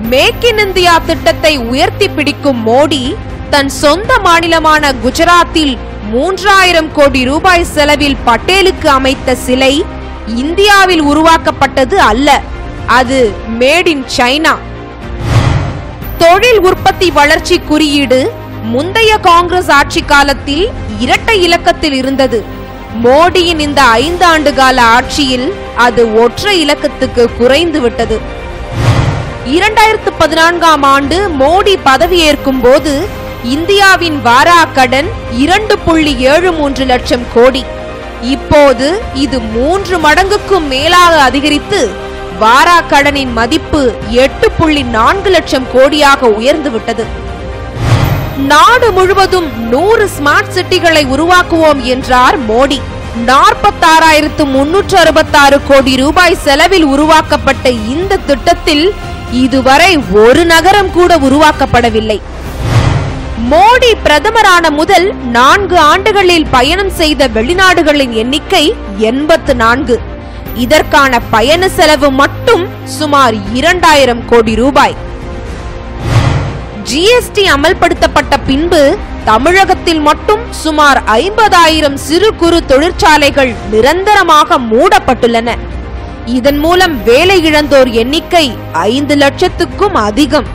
Make in India திட்டத்தை உயர்த்தி பிடிக்கும் மோடி தன் சொந்த மாநிலமான குஜராத்தில் மூன்றாயிரம் கோடி ரூபாய் செலவில் பட்டேலுக்கு அமைத்த சிலை இந்தியாவில் உருவாக்கப்பட்டது அல்ல. அது மேட் இன் சைனா. தொழில் உற்பத்தி வளர்ச்சி குறியீடு முந்தைய காங்கிரஸ் ஆட்சி காலத்தில் இரட்டை இலக்கத்தில் இருந்தது. மோடியின் இந்த ஐந்து ஆண்டு கால ஆட்சியில் அது ஒற்றை இலக்கத்துக்கு குறைந்து விட்டது. இரண்டாயிரத்து பதினான்காம் ஆண்டு மோடி பதவியேற்கும் போது இந்தியாவின் வாரா கடன் இரண்டு புள்ளி ஏழு மூன்று லட்சம் கோடி. இப்போது இது மூன்று மடங்குக்கும் மேலாக அதிகரித்து வாரா கடனின் மதிப்பு எட்டு புள்ளி நான்கு லட்சம் கோடியாக உயர்ந்துவிட்டது நாடு முழுவதும் நூறு ஸ்மார்ட் சிட்டிகளை உருவாக்குவோம் என்றார் மோடி. நாற்பத்தாறாயிரத்து முன்னூற்று அறுபத்தாறு கோடி ரூபாய் செலவில் உருவாக்கப்பட்ட இந்த திட்டத்தில் இதுவரை ஒரு நகரம் கூட உருவாக்கப்படவில்லை. மோடி பிரதமரான முதல் நான்கு ஆண்டுகளில் பயணம் செய்த வெளிநாடுகளின் எண்ணிக்கை எண்பத்து நான்கு. இதற்கான பயண செலவு மட்டும் சுமார் இரண்டாயிரம் கோடி ரூபாய். ஜிஎஸ்டி அமல்படுத்தப்பட்ட பின்பு தமிழகத்தில் மட்டும் சுமார் ஐம்பதாயிரம் சிறு குறு தொழிற்சாலைகள் நிரந்தரமாக மூடப்பட்டுள்ளன. இதன் மூலம் வேலை இழந்தோர் எண்ணிக்கை ஐந்து லட்சத்துக்கும் அதிகம்.